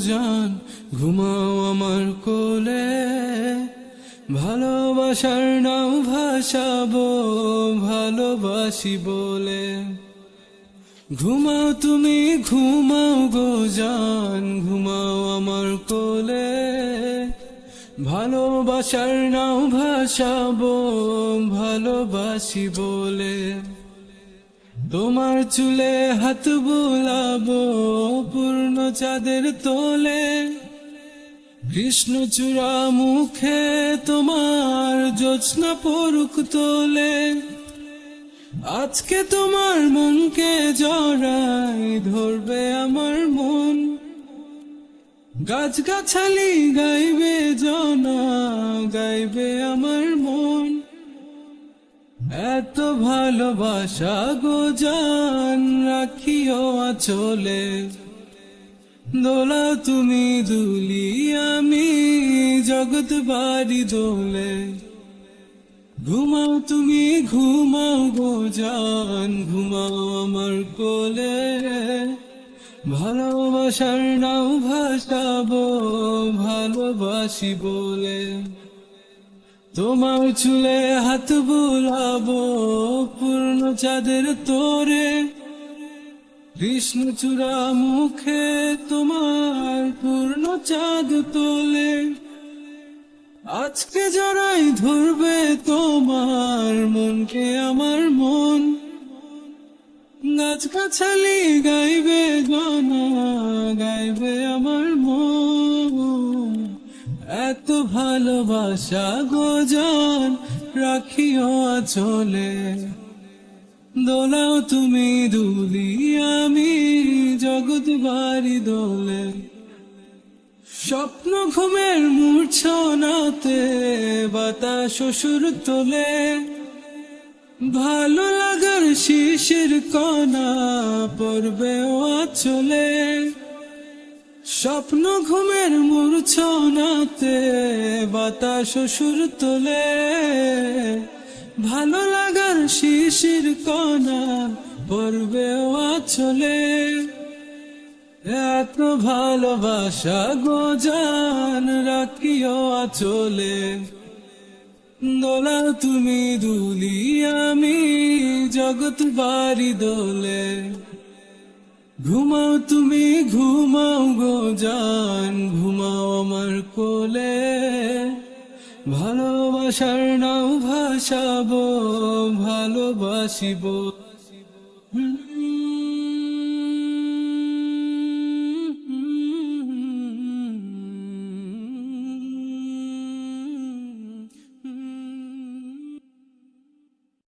জান ঘুমাও আমার কোলে। ভালোবাসার নাও ভাসাবো, ভালোবাসি বলে। ঘুমাও তুমি, ঘুমাও গো জান ঘুমাও আমার কোলে। ভালোবাসার নাও ভাসাবো, ভালোবাসি বলে। তোমার চুলে হাত বুলাবো পূর্ণ চাঁদের তোলে। কৃষ্ণচূড়া মুখে তোমার জোৎস্না পরুক তোলে। আজকে তোমার মনকে জড়াই ধরবে আমার মন। গাছ গাছালি গাইবে জনা, গাইবে আমার মন। এত ভালোবাসা গো, জান রাখিও আচলে। দোলা তুমি দুলি, আমি জগৎ বাড়ি দোলে। ঘুমাও তুমি, ঘুমাও গো, জান, ঘুমাও আমার কোলে। ভালোবাসার নাও ভাসাবো, ভালোবাসি বলে। তোমার চুলে হাত বুলাবো পূর্ণ চাঁদের তোরে। কৃষ্ণচূড়া মুখে তোমার পূর্ণ চাঁদ তোলে। আজকে যারাই ধরবে তোমার মনকে আমার মন, গাছ গাছালি গাইবে গানা গাইবে আমার এত ভালোবাসা গোজান রাখিও চলে দোলাও তুমি দুলি আমি জগৎ বাড়ি দোলে। স্বপ্ন ঘুমের মূর্ছনাতে বাতাস শ্বশুর তোলে। ভালো লাগার শিশির কণা পড়বে ও চলে স্বপ্ন ঘুমের মূর্ছনাতে বাতাস সুর তোলে। ভালো লাগার শিশির কণা পড়বে চলে এত ভালোবাসা গোজান রাখিও চলে দোলা তুমি দুলি আমি জগৎ বাড়ি দোলে। ঘুমাও তুমি ঘুমাও গো জান ঘুমাও আমার কোলে। ভালোবাসার নাও ভাসাবো ভালোবাসিব।